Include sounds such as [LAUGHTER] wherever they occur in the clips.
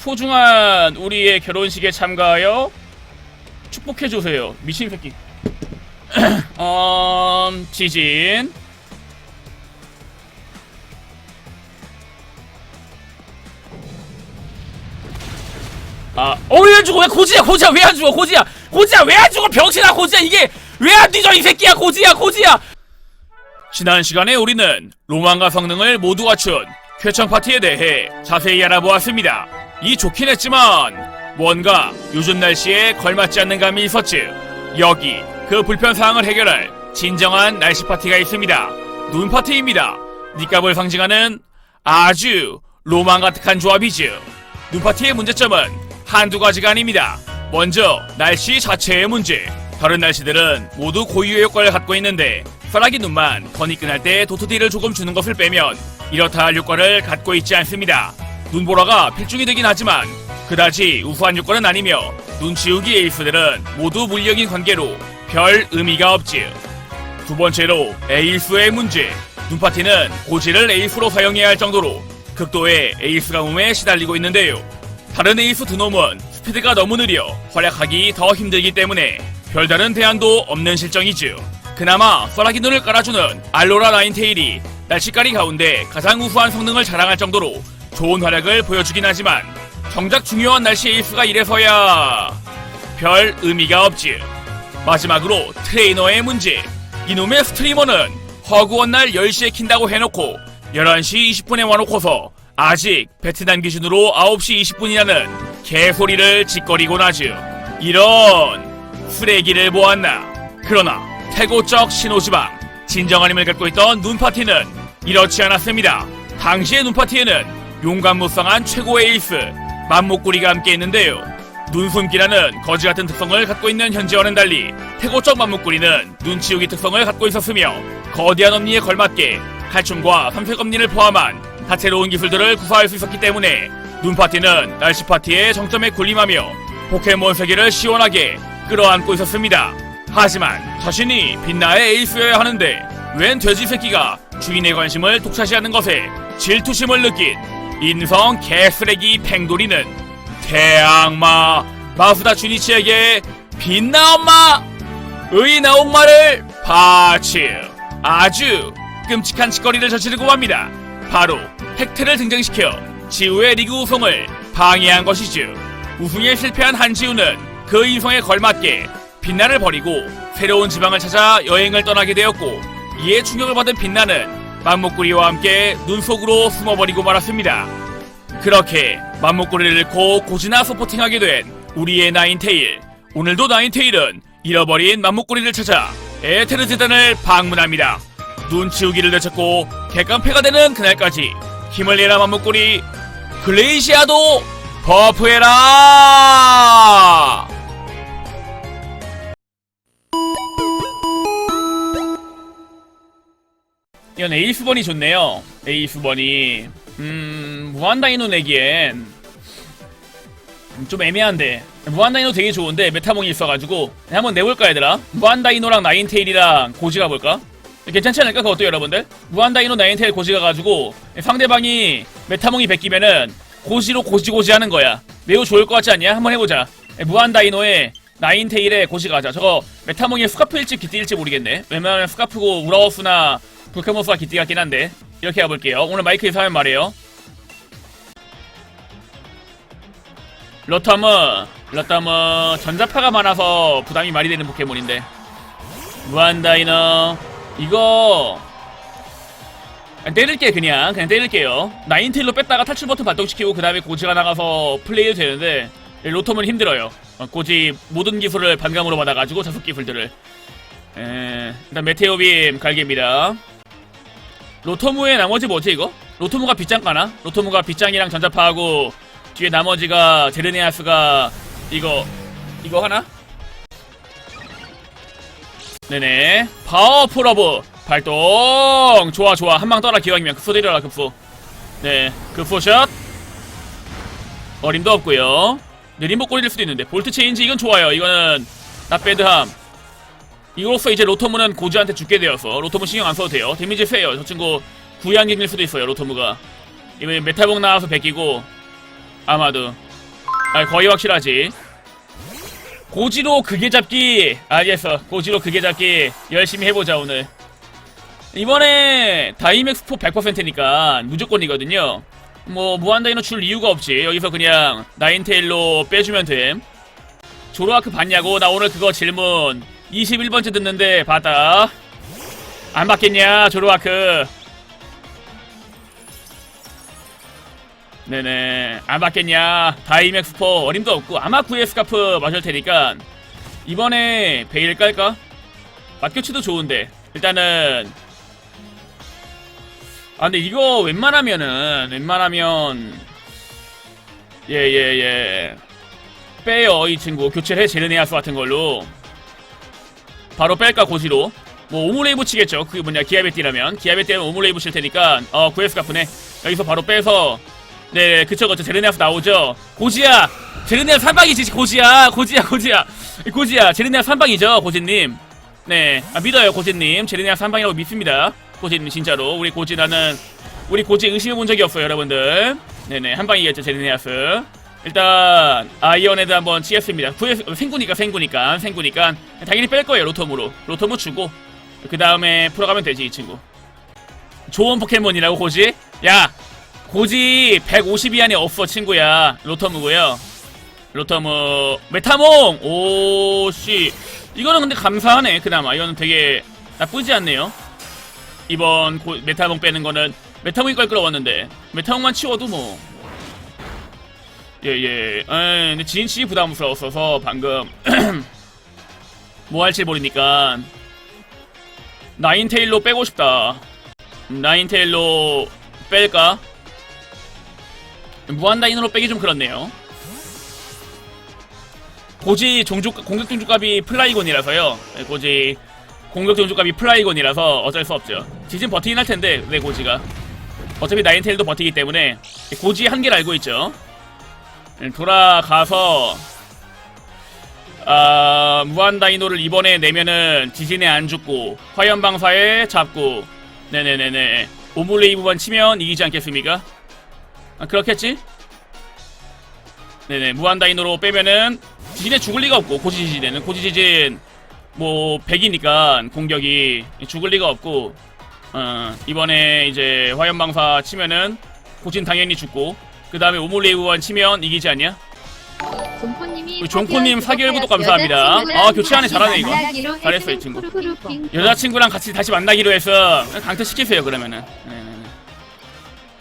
소중한 우리의 결혼식에 참가하여 축복해주세요. 미친 새끼. [CLEARS THROAT] 음, 지진. 아, 어, 왜 안 죽어? 왜 고지야, 고지야, 왜 안 죽어? 고지야, 고지야, 왜 안 죽어? 병신아, 고지야, 이게 왜 안 뒤져, 이 새끼야, 고지야, 고지야! 지난 시간에 우리는 로망과 성능을 모두 갖춘 쾌청 파티에 대해 자세히 알아보았습니다. 이 좋긴 했지만 뭔가 요즘 날씨에 걸맞지 않는 감이 있었지. 여기 그 불편 사항을 해결할 진정한 날씨 파티가 있습니다. 눈 파티입니다. 니값을 상징하는 아주 로망 가득한 조합이죠. 눈 파티의 문제점은 한두 가지가 아닙니다. 먼저 날씨 자체의 문제. 다른 날씨들은 모두 고유의 효과를 갖고 있는데 벼락이 눈만 건이 끈할 때 도토디를 조금 주는 것을 빼면 이렇다 할 효과를 갖고 있지 않습니다. 눈보라가 필중이 되긴 하지만 그다지 우수한 효과는 아니며 눈 치우기 에이스들은 모두 물력인 관계로 별 의미가 없지. 두 번째로 에이스의 문제. 눈파티는 고지를 에이스로 사용해야 할 정도로 극도의 에이스 가뭄에 시달리고 있는데요. 다른 에이스 두 놈은 스피드가 너무 느려 활약하기 더 힘들기 때문에 별다른 대안도 없는 실정이죠. 그나마 쏘라기 눈을 깔아주는 알로라 나인테일이 날씨깔이 가운데 가장 우수한 성능을 자랑할 정도로 좋은 활약을 보여주긴 하지만 정작 중요한 날씨 에이스가 이래서야 별 의미가 없지. 마지막으로 트레이너의 문제. 이놈의 스트리머는 허구한 날 10시에 킨다고 해놓고 11시 20분에 와놓고서 아직 베트남 기준으로 9시 20분이라는 개소리를 짓거리곤 하죠. 이런 쓰레기를 보았나. 그러나 태고적 신호지방 진정한 힘을 갖고 있던 눈파티는 이렇지 않았습니다. 당시의 눈파티에는 용감무쌍한 최고의 에이스 맘목구리가 함께했는데요. 눈숨기라는 거지 같은 특성을 갖고 있는 현재와는 달리 태고적 맘목구리는 눈치우기 특성을 갖고 있었으며 거대한 엄니에 걸맞게 칼춤과 삼색 엄니를 포함한 다채로운 기술들을 구사할 수 있었기 때문에 눈파티는 날씨 파티의 정점에 군림하며 포켓몬 세계를 시원하게 끌어안고 있었습니다. 하지만 자신이 빛나의 에이스여야 하는데 웬 돼지 새끼가 주인의 관심을 독차지하는 것에 질투심을 느낀 인성 개쓰레기 팽돌이는 태양마 마수다 주니치에게 빛나 엄마 의 나온마를 바치 아주 끔찍한 짓거리를 저지르고 맙니다. 바로 팩트를 등장시켜 지우의 리그 우승을 방해한 것이죠. 우승에 실패한 한지우는 그 인성에 걸맞게 빛나를 버리고 새로운 지방을 찾아 여행을 떠나게 되었고 이에 충격을 받은 빛나는 맘목구리와 함께 눈 속으로 숨어버리고 말았습니다. 그렇게 맘목구리를 잃고 고지나 서포팅하게 된 우리의 나인테일 오늘도 나인테일은 잃어버린 맘목구리를 찾아 에테르 재단을 방문합니다. 눈 치우기를 내쳤고 객관패가 되는 그날까지 힘을 내라 맘목구리 글레이시아도 버프해라! 이건 에이스번이 좋네요. 에이스번이 음 무한다이노 내기엔 좀 애매한데 무한다이노 되게 좋은데 메타몽이 있어가지고 한번 내볼까 얘들아? 무한다이노랑 나인테일이랑 고지 가 볼까? 괜찮지 않을까 그것도 여러분들? 무한다이노 나인테일 고지 가 가지고 상대방이 메타몽이 베끼면은 고지로 고지고지 하는 거야 매우 좋을 것 같지 않냐? 한번 해보자 무한다이노에 나인테일에 고지 가자 저거 메타몽이 스카프 일지 기띠일지 모르겠네 왜냐면 스카프고 우라우스나 포켓몬스가 기띠 같긴 한데. 이렇게 해볼게요. 오늘 마이크에서 하면 말이에요. 러터무 러터무 전자파가 많아서 부담이 많이 되는 포켓몬인데. 무한다이너. 이거. 때릴게 그냥. 그냥 때릴게요. 나인테일로 뺐다가 탈출 버튼 발동시키고 그 다음에 고지가 나가서 플레이해도 되는데 로톰은 힘들어요. 어, 고지 모든 기술을 반감으로 받아가지고 자석 기술들을. 에, 일단 메테오빔 갈깁니다 로토무의 나머지 뭐지 이거? 로토무가 빗장 까나? 로토무가 빗장이랑 전자파하고 뒤에 나머지가 제르네아스가 이거 이거 하나? 네네. 파워풀 러브. 발동. 좋아 좋아. 한 방 떠라 기왕이면. 급소 때려라 급소. 네. 급소샷. 어림도 없고요. 느림복 꼬리일 수도 있는데. 볼트 체인지 이건 좋아요. 이거는 나배드함 이로써 이제 로토무는 고지한테 죽게 되어서 로토무 신경 안 써도 돼요. 데미지 세요. 저 친구 구양갱일 수도 있어요 로토무가. 이번에 메타봉 나와서 베끼고 아마도. 아 거의 확실하지. 고지로 그게 잡기. 알겠어. 고지로 그게 잡기. 열심히 해보자 오늘. 이번에 다이맥스4 100%니까 무조건이거든요. 뭐 무한다이너 줄 이유가 없지. 여기서 그냥 나인테일로 빼주면 됨 조로아크 봤냐고? 나 오늘 그거 질문 21번째 듣는데 봤다 안 받겠냐 조로아크? 네네. 안 받겠냐? 다이맥스4 어림도 없고 아마 9의 스카프 맞을 테니까 이번에 베일 깔까? 맞교치도 좋은데. 일단은 아 근데 이거 웬만하면은 웬만하면 예예예. 빼요 이 친구. 교체를 해 제르네아스 같은 걸로 바로 뺄까 고지로? 뭐 오물레이브 치겠죠. 그게 뭐냐 기아베띠라면. 기아베띠라면 오물레이브 칠 테니까 어 구에스카프네. 여기서 바로 빼서 네 그쵸 그쵸. 제르네아스 나오죠. 고지야! 제르네아스 한방이지 고지야! 고지야 고지야! 고지야 제르네아스 한방이죠 고지님. 네 아, 믿어요 고지님. 제르네아스 한방이라고 믿습니다. 고지님 진짜로. 우리 고지 나는 우리 고지 의심해 본 적이 없어요 여러분들. 네네 한방이겠죠 제르네아스 일단 아이언헤드 한번 치겠습니다. 구에 생구니까 생구니까 생구니까. 당연히 뺄 거예요 로톰으로. 로톰을 주고 그 다음에 풀어가면 되지 이 친구. 좋은 포켓몬이라고 고지? 야 고지 150위 안에 없어 친구야. 로터무고요. 로터무 메타몽! 오씨. 이거는 근데 감사하네 그나마. 이거는 되게 나쁘지 않네요. 이번 고, 메타몽 빼는 거는. 메타몽이 껄끄러웠는데. 메타몽만 치워도 뭐 예예 에 근데 진치 부담스러웠어서 방금 [CLEARS THROAT] 뭐 할지 모르니까 나인테일로 빼고 싶다 나인테일로 뺄까? 무한다인으로 빼기 좀 그렇네요. 고지 종주 공격 종주값이 플라이곤이라서요. 네, 고지 공격 종주값이 플라이곤이라서 어쩔 수 없죠. 지진 버티긴 할 텐데 내 고지가 어차피 나인테일도 버티기 때문에 고지 한계를 알고 있죠. 네, 돌아가서 아 무한다이노를 이번에 내면은 지진에 안 죽고 화염방사에 잡고 네네네네 오물레이브만 치면 이기지 않겠습니까? 아, 그렇겠지? 네네 무한다이노로 빼면은 지진에 죽을 리가 없고 고지지진에는 고지지진 뭐 100이니까 공격이 죽을 리가 없고 어, 이번에 이제 화염방사 치면은 고진 당연히 죽고 그 다음에 오물레이브만 치면 이기지 않냐? 우리 종코님 사개월 구독 감사합니다. 아, 교체하네. 잘하네, 이거. 잘했어, 이 친구. 여자친구랑 같이 다시 만나기로 해서 강퇴 시키세요 그러면은 네네네.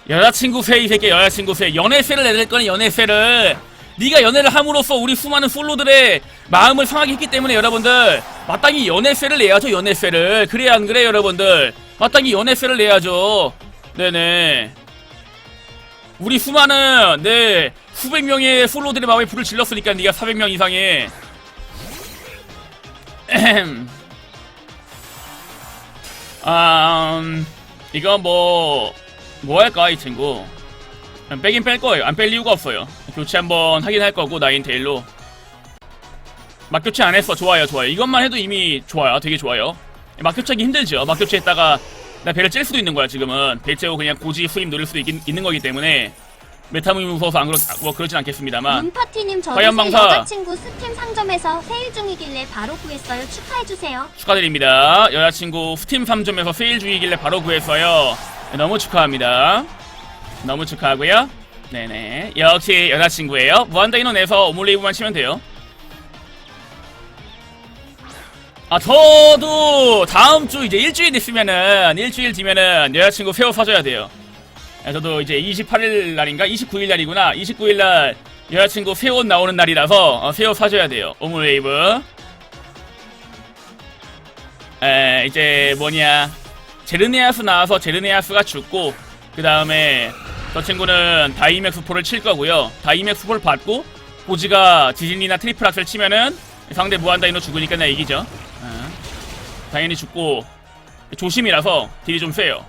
여자친구 쇠이 새끼 여자친구 쇠 연애세를 내릴 거는 연애세를 네가 연애를 함으로써 우리 수많은 솔로들의 마음을 상하게 했기 때문에 여러분들 마땅히 연애세를 내야죠 연애세를 그래야 안 그래 여러분들 마땅히 연애세를 내야죠 네네 우리 수많은 네 수백 명의 솔로들의 마음에 불을 질렀으니까 네가 400명 이상의 아, 음, 이거 뭐, 뭐 할까, 이 친구? 빼긴 뺄 거예요. 안 뺄 이유가 없어요. 교체 한번 하긴 할 거고, 나인테일로. 막 교체 안 했어. 좋아요, 좋아요. 이것만 해도 이미 좋아요. 되게 좋아요. 막 교체하기 힘들죠. 막 교체 했다가, 나 배를 찔 수도 있는 거야, 지금은. 배 째고 그냥 고지 수입 노릴 수도 있긴, 있는 거기 때문에. 메타몽이 무서워서 안 그렇, 뭐, 그렇진 않겠습니다만. 문파티님 저도 여자친구 스팀 상점에서 세일 중이길래 바로 구했어요. 축하해주세요. 축하드립니다. 여자친구 스팀 3점에서 세일 중이길래 바로 구했어요. 네, 너무 축하합니다. 너무 축하하고요. 네네. 역시 여자친구예요. 무한다이노 내서 오물레이브만 치면 돼요. 아 저도 다음 주 이제 일주일 있으면은 일주일 뒤면은 여자친구 새우 사줘야 돼요. 네, 저도 이제 28일 날인가 29일 날이구나 29일 날 여자친구 새 옷 나오는 날이라서 어, 새옷 사줘야 돼요. 오물웨이브. 에 이제 뭐냐 제르네아스 나와서 제르네아스가 죽고 그 다음에 저 친구는 다이맥스 포를 칠 거고요 다이맥스 포를 받고 고지가 지진이나 트리플 악셀 치면은 상대 무한다이노 죽으니까 나 이기죠 어. 당연히 죽고 조심이라서 딜이 좀 세요.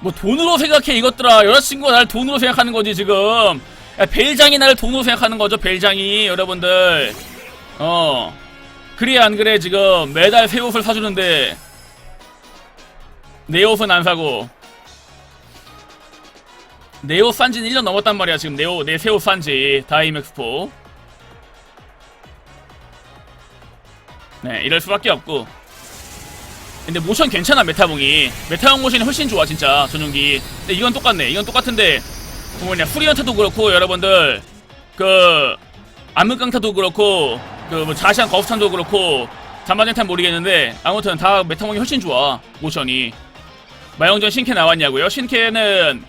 뭐 돈으로 생각해 이것들아. 여자친구가 날 돈으로 생각하는 거지 지금. 야, 벨장이 나를 돈으로 생각하는 거죠 벨장이 여러분들. 어. 그래 안 그래 지금. 매달 새 옷을 사주는데. 내 옷은 안 사고. 네오 산지는 1년 넘었단 말이야 지금. 네세오 산지. 다이맥스포 네 이럴 수밖에 없고. 근데 모션 괜찮아 메타봉이. 메타봉 모션이 훨씬 좋아 진짜 전용기. 근데 이건 똑같네. 이건 똑같은데 그 뭐냐 후리언타도 그렇고 여러분들. 그 암흑강타도 그렇고 그뭐 자시안 거스탄도 그렇고 잔반전탄 모르겠는데 아무튼 다 메타봉이 훨씬 좋아 모션이. 마영전 신캐 나왔냐고요? 신캐는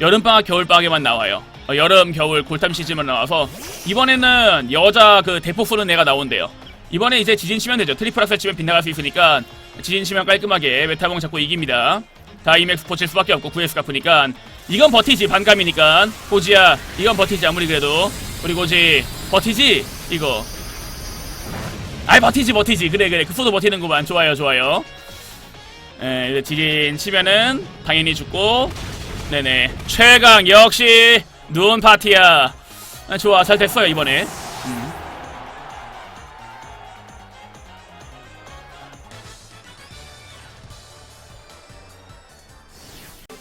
여름방학 겨울방학에만 나와요. 어, 여름 겨울 골탐 시즌만 나와서. 이번에는 여자 그 대포 쏘는 애가 나온대요 이번에 이제 지진 치면 되죠. 트리플 악셀 치면 빗나갈 수 있으니까 지진 치면 깔끔하게 메타봉 잡고 이깁니다. 다이맥스 포칠 수밖에 없고 9S 갚으니까 이건 버티지 반감이니까. 고지야 이건 버티지 아무리 그래도. 우리 고지 버티지? 이거. 아이 버티지 버티지. 그래 그래. 그 소도 버티는구만. 좋아요 좋아요. 에 이제 지진 치면은 당연히 죽고. 네네. 최강 역시 눈 파티야. 아, 좋아. 잘 됐어요 이번에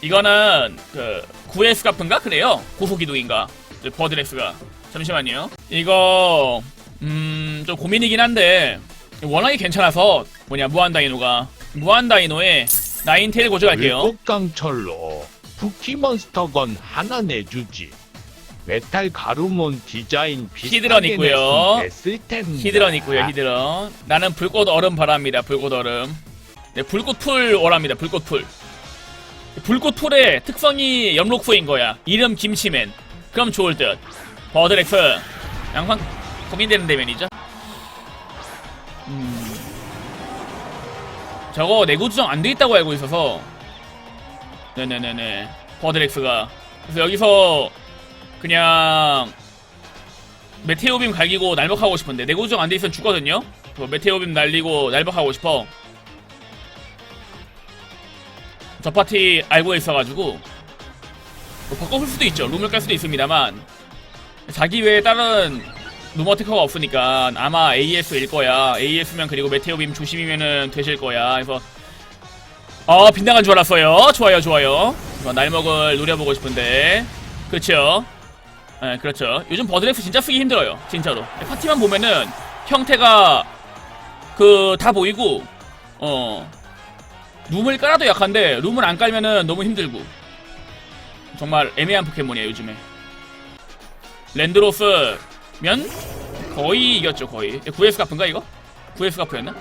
이거는 그 9S 갚은가? 그래요. 고속기둥인가? 그 버드렉스가. 잠시만요. 이거 음 좀 고민이긴 한데 워낙에 괜찮아서 뭐냐 무한다이노가. 무한다이노에 나인테일 고정할게요. 외국강철로 부키몬스터건 하나 내주지. 메탈 가루몬 디자인 히드런 있고요. 히드런 있고요 히드런. 나는 불꽃 얼음 바랍니다 불꽃 얼음. 네 불꽃 풀 원합니다 불꽃 풀 불꽃 풀의 특성이 염록fu인 거야. 이름 김치맨. 그럼 좋을 듯. 버드렉스 양상 고민되는 대면이죠. 음. 저거 내구 조정 안 돼 있다고 알고 있어서. 네네네네. 버드렉스가. 그래서 여기서 그냥 메테오빔 갈기고 날먹하고 싶은데 내구 조정 안 돼 있으면 죽거든요. 뭐 메테오빔 날리고 날먹하고 싶어. 저 파티 알고 있어가지고 뭐 바꿔볼 수도 있죠. 룸을 깔 수도 있습니다만 자기 외에 다른 루머테커가 없으니까 아마 AS일 거야. AS면 그리고 메테오빔 조심이면은 되실 거야. 그래서 어 빗나간 줄 알았어요. 좋아요, 좋아요. 뭐 날먹을 노려보고 싶은데 그렇죠. 네, 그렇죠. 요즘 버드렉스 진짜 쓰기 힘들어요. 진짜로. 파티만 보면은 형태가 그 다 보이고 어 룸을 깔아도 약한데 룸을 안 깔면은 너무 힘들고 정말 애매한 포켓몬이에요 요즘에. 랜드로스면 거의 이겼죠 거의. 9S 가프인가 이거? 9S 가프였나?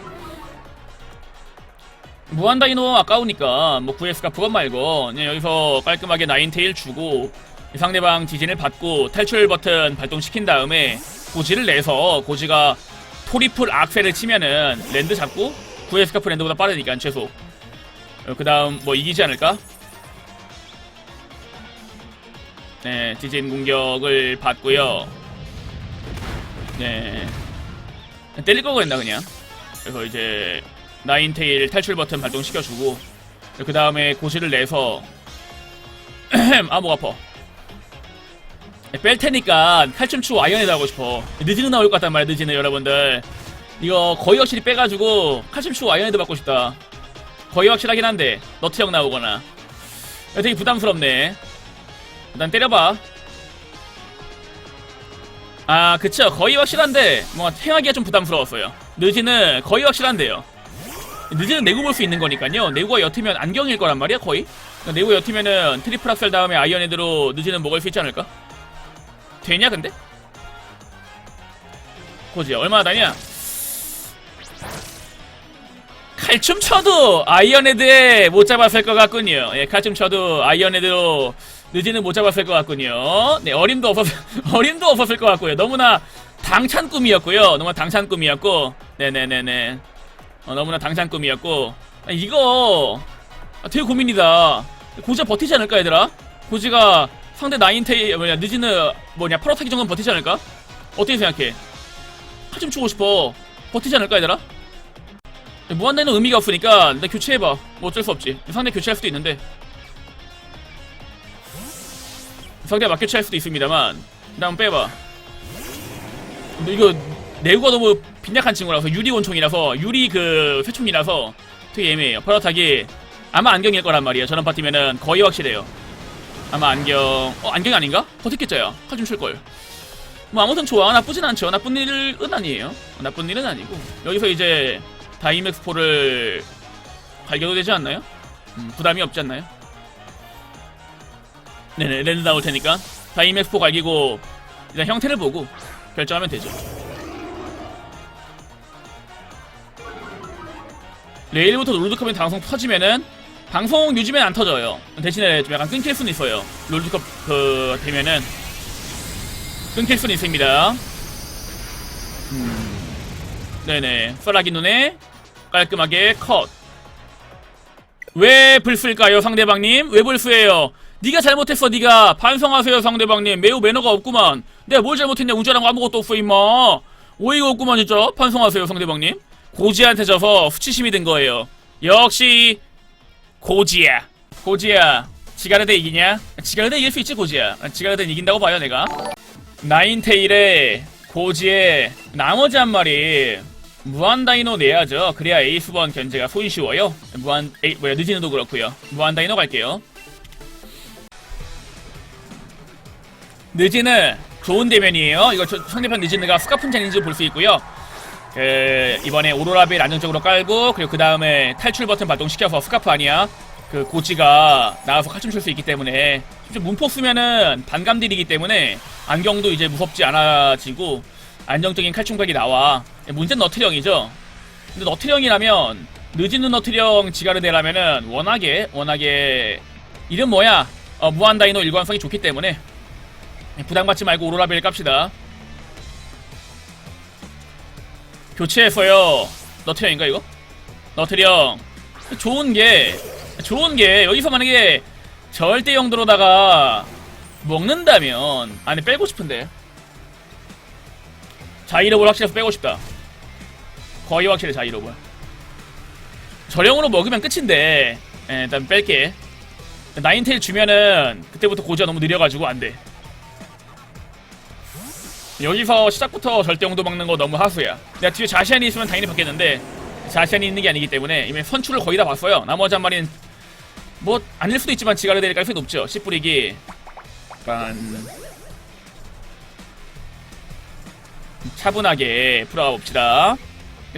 무한다이노 아까우니까 뭐 9S 가프건 말고 그냥 여기서 깔끔하게 나인테일 주고 상대방 지진을 받고 탈출 버튼 발동시킨 다음에 고지를 내서 고지가 토리플 악셀을 치면은 랜드 잡고 9의 스카프 랜드보다 빠르니까 최소 그 다음 뭐 이기지 않을까? 네 지진 공격을 받고요. 네. 때릴 거가 있나 그냥? 그래서 이제 나인테일 탈출 버튼 발동시켜주고 그 다음에 고지를 내서 [CLEARS THROAT] 아목 아파. 뺄 테니까 칼춤추 아이언에도 하고 싶어. 느지는 나올 것 같단 말이야 느지는 여러분들. 이거 거의 확실히 빼가지고 칼춤추 아이언에도 받고 싶다 거의 확실하긴 한데 너트형 나오거나. 되게 부담스럽네. 일단 때려봐. 아 그쵸. 거의 확실한데 뭔가 행하기가 좀 부담스러웠어요. 느지는 거의 확실한데요. 느지는 내구 볼 수 있는 거니까요. 내구가 옅으면 안경일 거란 말이야 거의? 그러니까 내구 옅으면은 트리플 악셀 다음에 아이언 헤드로 느지는 먹을 수 있지 않을까? 되냐 근데? 고지야 얼마나 다냐? 칼춤 쳐도 아이언헤드에 못 잡았을 것 같군요. 예, 칼춤 쳐도 아이언헤드로 늦지는 못 잡았을 것 같군요. 네, 어림도 없었 [LAUGHS] 어림도 없었을 것 같고요. 너무나 당찬 꿈이었고요. 너무나 당찬 꿈이었고, 네네네네. 어, 너무나 당찬 꿈이었고, 아, 이거 아, 되게 고민이다. 고지가 버티지 않을까 얘들아? 고지가 상대 나인테이 뭐냐 늦지는 뭐냐 팔어타기 정도는 버티지 않을까? 어떻게 생각해? 칼좀 추고 싶어. 버티지 않을까 얘들아? 무한대는 의미가 없으니까 일단 교체해봐. 뭐 어쩔 수 없지. 상대 교체할 수도 있는데 상대가 맞교체할 수도 있습니다만 일단 빼봐. 근데 이거 내구가 너무 빈약한 친구라서 유리 원총이라서 유리 그 쇠총이라서 되게 애매해요. 팔어타기 아마 안경일 거란 말이에요. 저런 파티면은 거의 확실해요. 아마 안경 어 안경 아닌가? 버텼겠죠요 칼춤 출걸 뭐 아무튼 좋아 나쁘진 않죠 나쁜 일은 아니에요 어, 나쁜 일은 아니고 여기서 이제 다이맥스4를 갈겨도 되지 않나요? 음, 부담이 없지 않나요? 네네 랜드 나올 테니까 다이맥스4 갈기고 일단 형태를 보고 결정하면 되죠 내일부터 롤드컵이 방송 터지면은 방송 요즘엔 안 터져요. 대신에 좀 약간 끊길 수는 있어요. 롤드컵 그 되면은 끊길 수는 있습니다. 음. 네네. 썰라기 눈에 깔끔하게 컷. 왜 불수일까요, 상대방님? 왜 불수해요? 네가 잘못했어, 네가 반성하세요, 상대방님. 매우 매너가 없구만. 내가 뭘 잘못했냐? 우자랑 아무것도 없어, 임마. 오이가 없구만, 진짜. 반성하세요, 상대방님. 고지한테 져서 수치심이 든 거예요. 역시 고지야. 고지야. 지가르데 이기냐? 지가르데 이길 수 있지 고지야. 지가르데 이긴다고 봐요 내가. 나인테일에 고지에 나머지 한 마리 무한 다이노 내야죠. 그래야 에이스번 견제가 손쉬워요. 무한 에이 뭐야 늦지는도 그렇고요. 무한 다이노 갈게요. 늦지는 좋은 대면이에요. 이거 저- 상대편 늦지는가 스카푼 챌린지 볼 수 있고요. 그 이번에 오로라벨 안정적으로 깔고 그리고 그 다음에 탈출 버튼 발동시켜서 스카프 아니야 그 고지가 나와서 칼춤 출 수 있기 때문에 좀 문포 쓰면은 반감들이기 때문에 안경도 이제 무섭지 않아지고 안정적인 칼춤각이 나와. 문제는 너트령이죠. 근데 너트령이라면 늦은 너트령 지가르데라면은 워낙에 워낙에 이름 뭐야? 어, 무한 다이노 일관성이 좋기 때문에. 부담받지 말고 오로라벨 깝시다. 교체했어요. 너트령인가 이거? 너트령. 좋은 게 좋은 게 여기서 만약에 절대 영도로다가 먹는다면 안에 빼고 싶은데 자이로볼 확실해서 빼고 싶다. 거의 확실해 자이로볼. 저령으로 먹으면 끝인데 예, 일단 뺄게. 나인테일 주면은 그때부터 고지가 너무 느려가지고 안 돼. 여기서 시작부터 절대 용도 막는 거 너무 하수야. 내가 뒤에 자시안이 있으면 당연히 받겠는데 자시안이 있는 게 아니기 때문에 이미 선출을 거의 다 봤어요. 나머지 한 마리는 뭐 아닐 수도 있지만 지가르 될 가능성이 높죠. 씨 뿌리기. 약 차분하게 풀어가 봅시다.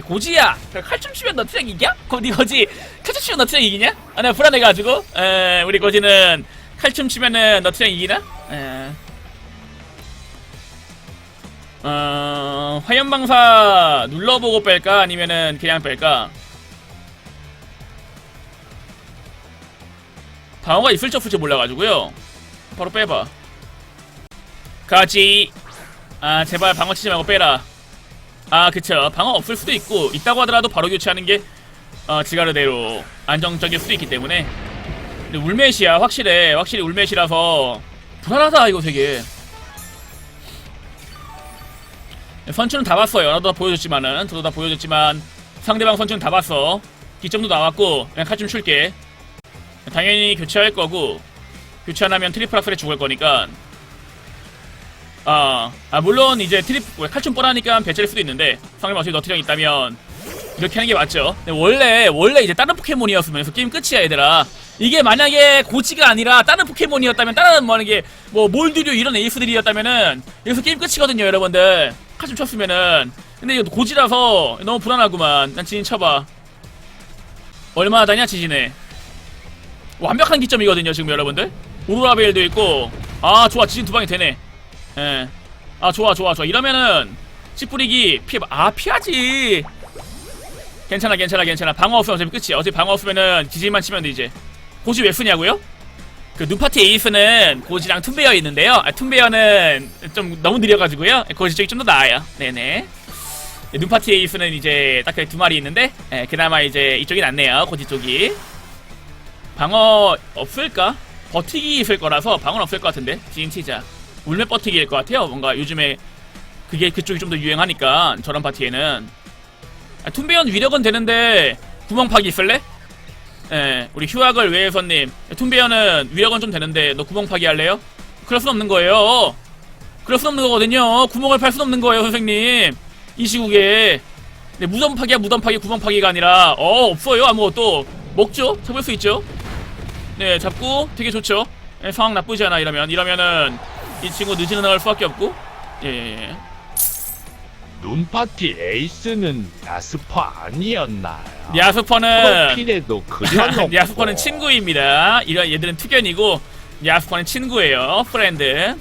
고지야, 칼춤 치면 너 트랙 이겨? 거디 거지 칼춤 치면 너 트랙 이기냐? 아, 나 불안해가지고. 에, 우리 거지는 칼춤 치면은 너 트랙 이기나? 에. 어, 화염방사 눌러보고 뺄까? 아니면은 그냥 뺄까? 방어가 있을지 없을지 몰라가지고요. 바로 빼봐. 가지. 아, 제발 방어 치지 말고 빼라. 아, 그쵸. 방어 없을 수도 있고, 있다고 하더라도 바로 교체하는 게, 어, 지가르대로 안정적일 수도 있기 때문에. 근데 울메시야, 확실해. 확실히 울메시라서, 불안하다, 이거 되게. 선출은 다 봤어요. 나도 다 보여줬지만은 저도 다 보여줬지만 상대방 선출은 다 봤어. 기점도 나왔고 그냥 칼 좀 출게. 당연히 교체할 거고 교체 안 하면 트리플 악셀에 죽을 거니까. 아, 아 물론 이제 트립 칼춤 뻔하니까 배치할 수도 있는데 상대방 어차피 너트령 있다면 이렇게 하는 게 맞죠. 근데 원래 원래 이제 다른 포켓몬이었으면 그래서 게임 끝이야 얘들아. 이게 만약에 고치가 아니라 다른 포켓몬이었다면 다른 뭐 하는 게뭐 몰드류 이런 에이스들이었다면은 여기서 게임 끝이거든요 여러분들. 칼춤 쳤으면은 근데 이거 고지라서 너무 불안하구만. 난 지진 쳐봐. 얼마나 다냐 지진에. 완벽한 기점이거든요 지금 여러분들. 오로라 벨도 있고 아 좋아 지진 두 방이 되네. 예. 아 좋아 좋아 좋아. 이러면은 씨 뿌리기 피해 아 피하지. 괜찮아 괜찮아 괜찮아. 방어 없으면 어차피 끝이야. 어차피 방어 없으면은 지진만 치면 돼 이제. 고지 왜 쓰냐고요? 그 눈파티 에이스는 고지랑 툰베어 있는데요. 아, 툰베어는 좀 너무 느려가지고요. 고지 쪽이 좀 더 나아요. 네네. 네, 눈파티 에이스는 이제 딱 두 마리 있는데 예, 그나마 이제 이쪽이 낫네요 고지 쪽이. 방어 없을까? 버티기 있을 거라서 방어는 없을 것 같은데 지진 치자 울며 버티기일 것 같아요 뭔가 요즘에 그게 그쪽이 좀 더 유행하니까 저런 파티에는 아, 툰베어는 위력은 되는데 구멍 파기 있을래? 예, 우리 휴학을 외해선님 툰베어는 위력은 좀 되는데 너 구멍 파기 할래요? 그럴 순 없는 거예요. 그럴 순 없는 거거든요. 구멍을 팔 순 없는 거예요, 선생님. 이 시국에 네, 무덤 파기야 무덤 파기 구멍 파기가 아니라 어 없어요 아무것도 먹죠 잡을 수 있죠 네 잡고 되게 좋죠 예, 상황 나쁘지 않아 이러면 이러면은 이 친구 늦은 나갈 수밖에 없고. 예예 예. 눈파티 에이스는 야스퍼 아니었나요? 야스퍼는 프로필에도 그려놓고. [LAUGHS] 야스퍼는 친구입니다. 이런 얘들은 투견이고 야스퍼는 친구예요 프렌드.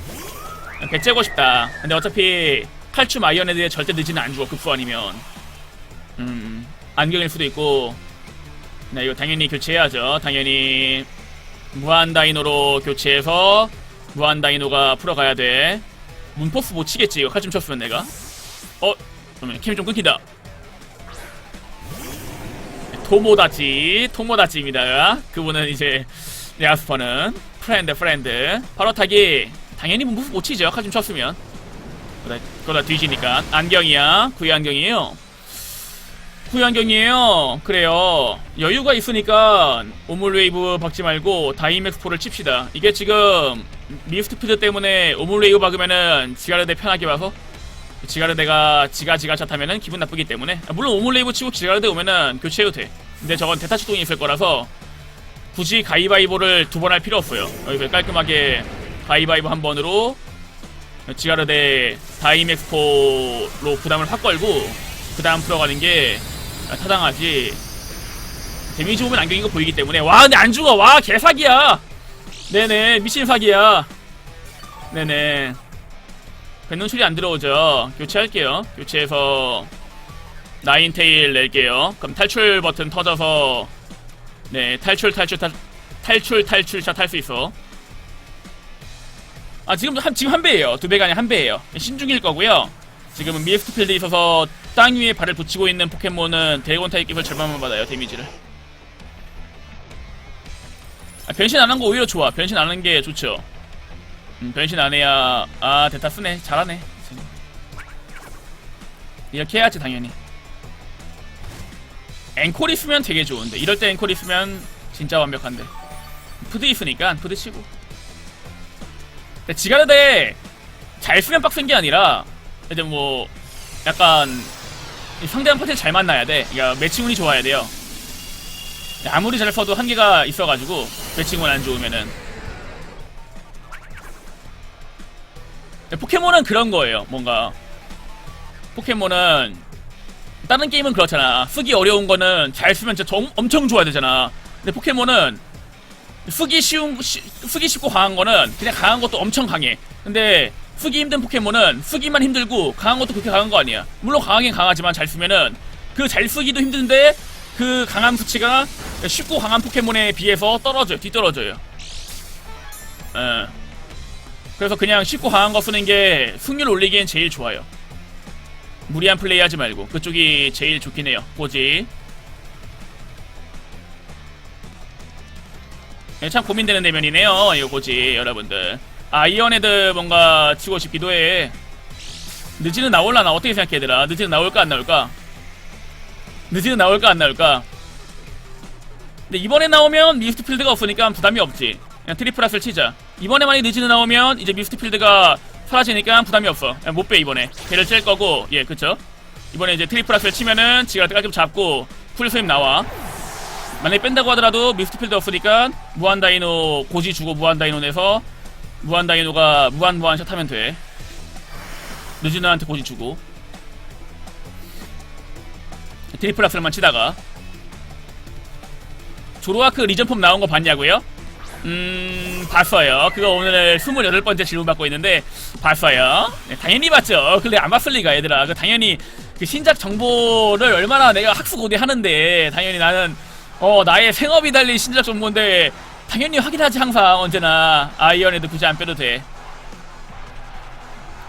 배 째고 싶다. 근데 어차피 칼춤 아이언헤드에 절대 늦지는 안 죽어 급수 아니면. 음 안경일 수도 있고. 네 이거 당연히 교체해야죠. 당연히 무한 다이노로 교체해서 무한 다이노가 풀어가야 돼. 문포스 못 치겠지 이거 칼춤 쳤으면 내가. 어 그러면 캠이 좀 끊긴다. 토모다치 토모다치입니다. 그분은 이제 야스퍼는 프렌드 프렌드. 바로 타기. 당연히 문포스 못 치죠 칼춤 쳤으면. 그러다, 그러다 뒤지니까. 안경이야. 구이 안경이에요. 구이 안경이에요. 그래요. 여유가 있으니까 오물웨이브 박지 말고 다이맥스포를 칩시다. 이게 지금 미스트 필드 때문에 오물웨이브 박으면은 지가르데 편하게 봐서 지가르데가 지가 지가 차 타면은 기분 나쁘기 때문에. 아, 물론 오물웨이브 치고 지가르데 오면은 교체해도 돼. 근데 저건 대타 출동이 있을 거라서 굳이 가위바위보를 두 번 할 필요 없어요. 여기서 깔끔하게 가위바위보 한 번으로 지가르데 다이맥스포로 부담을 확 걸고 그 다음 풀어가는 게 타당하지. 데미지 오면 안경인 거 보이기 때문에. 와 근데 안 죽어 와 개사기야 네네 미친 사기야. 네네. 뱃눈 소리 안 들어오죠. 교체할게요. 교체해서 나인테일 낼게요. 그럼 탈출 버튼 터져서 네 탈출 탈출 탈, 탈출 탈출샷 할 수 있어. 아 지금 한 지금 한 배예요. 두 배가 아니라 한 배예요. 신중일 거고요. 지금은 미스트 필드에 있어서 땅 위에 발을 붙이고 있는 포켓몬은 드래곤 타입 기술 절반만 받아요 데미지를 아, 변신 안 한 거 오히려 좋아. 변신 안 한 게 좋죠. 음, 변신 안 해야 아 대타 쓰네. 잘하네. 이렇게 해야지 당연히. 앵콜 있으면 되게 좋은데. 이럴 때 앵콜 있으면 진짜 완벽한데. 푸드 있으니까 푸드 치고. 근데 지가르데 잘 쓰면 빡센 게 아니라 이제 뭐 약간 이 상대방 파티를 잘 만나야 돼. 그러니까 매칭운이 좋아야 돼요 아무리 잘 써도 한계가 있어가지고 매칭운 안 좋으면은. 포켓몬은 그런 거예요 뭔가. 포켓몬은 다른 게임은 그렇잖아. 쓰기 어려운 거는 잘 쓰면 진짜 정- 엄청 좋아야 되잖아. 근데 포켓몬은 쓰기 쉬운 쉬- 쓰기 쉽고 강한 거는 그냥 강한 것도 엄청 강해. 근데 쓰기 힘든 포켓몬은 쓰기만 힘들고 강한 것도 그렇게 강한 거 아니야. 물론 강하긴 강하지만 잘 쓰면은 그 잘 쓰기도 힘든데 그 강함 수치가 쉽고 강한 포켓몬에 비해서 떨어져요 뒤떨어져요. 예. 그래서 그냥 쉽고 강한 거 쓰는 게 승률 올리기엔 제일 좋아요. 무리한 플레이 하지 말고 그쪽이 제일 좋긴 해요 보지. 예, 참 고민되는 대면이네요 이거 보지 여러분들. 아이언헤드 뭔가 치고 싶기도 해. 느지는 나올라나? 어떻게 생각해 얘들아 느지는 나올까 안 나올까 느지는 나올까 안 나올까? 근데 이번에 나오면 미스트 필드가 없으니까 부담이 없지. 그냥 트리플 앗을 치자. 이번에 만약 느지는 나오면 이제 미스트 필드가 사라지니까 부담이 없어. 못 빼 이번에. 배를 찔 거고. 예 그쵸? 이번에 이제 트리플 앗을 치면은 지가 깔끔 잡고 풀 스윙 나와. 만약에 뺀다고 하더라도 미스트 필드 없으니까 무한 다이노 고지 주고 무한 다이노 내서 무한 다이노가 무한 무한 샷 하면 돼. 느지너한테 고지 주고 트리플 악셀만 치다가. 조로아크 리전폼 나온 거 봤냐고요? 음 봤어요. 그거 오늘 28번째 질문 받고 있는데 봤어요. 네, 당연히 봤죠. 근데 안 봤을 리가 얘들아. 그 당연히 그 신작 정보를 얼마나 내가 학수고대 하는데 당연히 나는 어 나의 생업이 달린 신작 정보인데 당연히 확인하지 항상 언제나. 아이언에도 굳이 안 빼도 돼.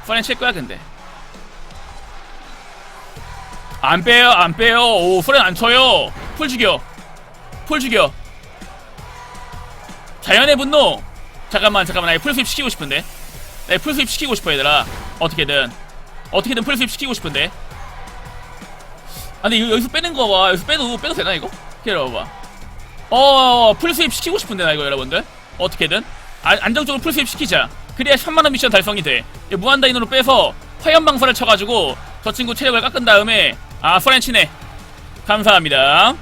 펀엔 칠 거야 근데 안 빼요 안 빼요. 오 펀엔 안 쳐요. 풀 죽여. 풀 죽여. 자연의 분노. 잠깐만 잠깐만. 나 풀스윕 시키고 싶은데. 나 풀스윕 시키고 싶어 얘들아. 어떻게든. 어떻게든 풀스윕 시키고 싶은데. 아 근데 여기서 빼는 거봐. 여기서 빼도 빼도 되나 이거? 기다려봐 어 풀스윕 시키고 싶은데 나 이거 여러분들. 어떻게든. 아, 안정적으로 풀스윕 시키자. 그래야 3만원 미션 달성이 돼. 무한다인으로 빼서 화염방사를 쳐가지고 저 친구 체력을 깎은 다음에 아 프렌치네. 감사합니다